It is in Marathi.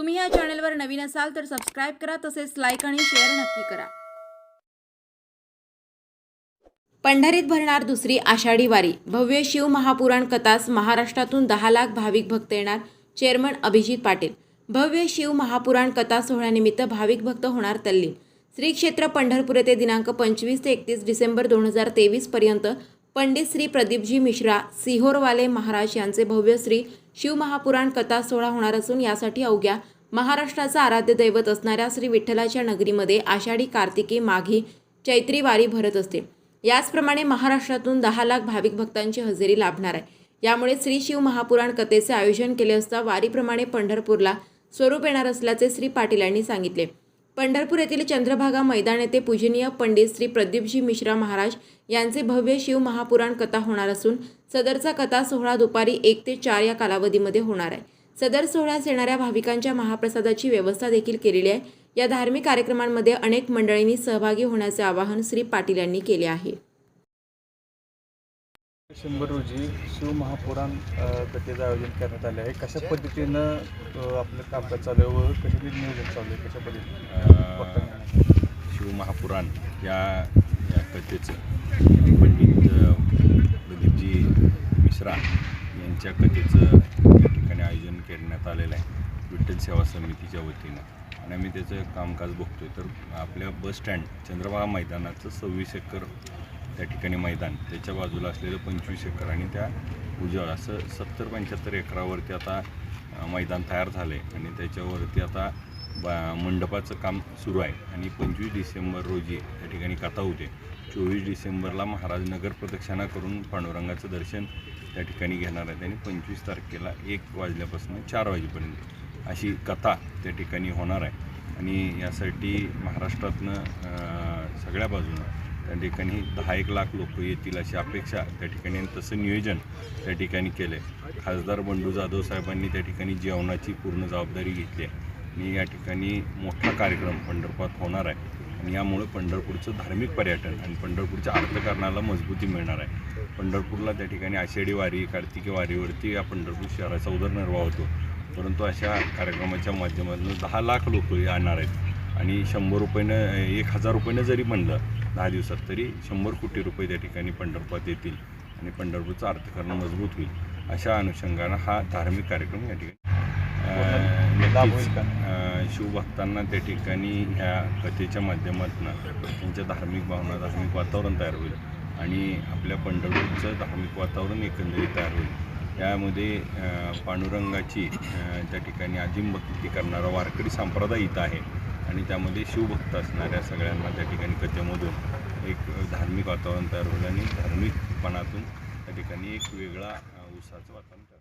तुम्ही या चॅनलवर नवीन असाल तर सबस्क्राईब करा तसेच लाईक आणि शेअर नक्की करा. पंढरीत भरणार दुसरी आषाढी वारी. भव्य शिव महापुराण कथास महाराष्ट्रातून दहा लाख भाविक भक्त येणार. चेअरमन अभिजित पाटील. भव्य शिव महापुराण कथा सोहळ्यानिमित्त भाविक भक्त होणार तल्लीन. श्री क्षेत्र पंढरपूर येथे दिनांक पंचवीस ते एकतीस डिसेंबर दोन हजार तेवीसपर्यंत पंडित श्री प्रदीपजी मिश्रा सिहोरवाले महाराज यांचे भव्य श्री शिवमहापुराण कथा सोहळा होणार असून यासाठी अवघ्या महाराष्ट्राचा आराध्य दैवत असणाऱ्या श्री विठ्ठलाच्या नगरीमध्ये आषाढी कार्तिकी माघी चैत्री वारी भरत असते. याचप्रमाणे महाराष्ट्रातून दहा लाख भाविक भक्तांची हजेरी लाभणार आहे. यामुळे श्री शिव महापुराण कथेचे आयोजन केले असता वारीप्रमाणे पंढरपूरला स्वरूप येणार असल्याचे श्री पाटील यांनी सांगितले. पंढरपूर येथील चंद्रभागा मैदान येथे पूजनीय पंडित श्री प्रदीपजी मिश्रा महाराज यांचे भव्य शिव महापुराण कथा होणार असून सदरचा कथा सोहळा दुपारी एक ते चार या कालावधीमध्ये होणार आहे. सदर सोहळ्यास येणाऱ्या भाविकांच्या महाप्रसादाची व्यवस्था देखील केलेली आहे. या धार्मिक कार्यक्रमांमध्ये अनेक मंडळींनी सहभागी होण्याचे आवाहन श्री पाटील यांनी केले आहे. शंभर रोजी शिव महापुराण अ, कथेचं आयोजन करण्यात आले आहे. कशा पद्धतीनं आपलं कामकाज चालू आहे व कशा नियोजन चालू आहे? कशा पद्धतीनं? शिवमहापुराण या या कथेचं पंडित प्रदीपजी मिश्रा यांच्या कथेचं या ठिकाणी आयोजन करण्यात आलेलं आहे. विठ्ठल सेवा समितीच्या वतीनं. आणि आम्ही त्याचं कामकाज बघतोय. तर आपल्या बस स्टँड चंद्रभागा मैदानाचं सव्वीस एकर त्या ठिकाणी मैदान. त्याच्या बाजूला असलेलं पंचवीस एकर आणि त्या उजळ असं सत्तर पंच्याहत्तर एकरावरती आता मैदान तयार झालं आहे आणि त्याच्यावरती आता बा मंडपाचं काम सुरू आहे. आणि पंचवीस डिसेंबर रोजी त्या ठिकाणी कथा होते. चोवीस डिसेंबरला महाराज नगर प्रदक्षिणा करून पांडुरंगाचं दर्शन त्या ठिकाणी घेणार आहेत. आणि पंचवीस तारखेला एक वाजल्यापासून चार वाजेपर्यंत अशी कथा त्या ठिकाणी होणार आहे. आणि यासाठी महाराष्ट्रातनं सगळ्या बाजूनं त्या ठिकाणी दहा एक लाख लोक येतील अशी अपेक्षा त्या ठिकाणी तसं नियोजन त्या ठिकाणी केलं आहे खासदार बंडू जाधव साहेबांनी त्या ठिकाणी जेवणाची पूर्ण जबाबदारी घेतली आहे. आणि या ठिकाणी मोठा कार्यक्रम पंढरपुरात होणार आहे. आणि यामुळे पंढरपूरचं धार्मिक पर्यटन आणि पंढरपूरच्या अर्थकारणाला मजबूती मिळणार आहे. पंढरपूरला त्या ठिकाणी आषाढी वारी कार्तिकी वारीवरती या पंढरपूर शहराचा उदरनिर्वाह होतो. परंतु अशा कार्यक्रमाच्या माध्यमातून दहा लाख लोक येणार आहेत. आणि शंभर रुपयानं एक हजार रुपयानं जरी म्हणलं दहा दिवसात तरी शंभर कोटी रुपये त्या ठिकाणी पंढरपुरात येतील आणि पंढरपूरचं अर्थकारण मजबूत होईल अशा अनुषंगानं हा धार्मिक कार्यक्रम या ठिकाणी शिवभक्तांना त्या ठिकाणी ह्या कथेच्या माध्यमातून त्यांच्या धार्मिक भावना धार्मिक वातावरण तयार होईल आणि आपल्या पंढरपूरचं धार्मिक वातावरण एकंदरीत तयार होईल. यामध्ये अं, पांडुरंगाची त्या ठिकाणी अजिम भक्ती करणारा वारकरी संप्रदाय इथं आहे. आणि त्यामध्ये शिवभक्त असणाऱ्या सगळ्यांना त्या ठिकाणी कथेमधून एक धार्मिक वातावरण तयार होईल आणि धार्मिकपणातून त्या ठिकाणी एक वेगळा उत्साहाचं वातावरण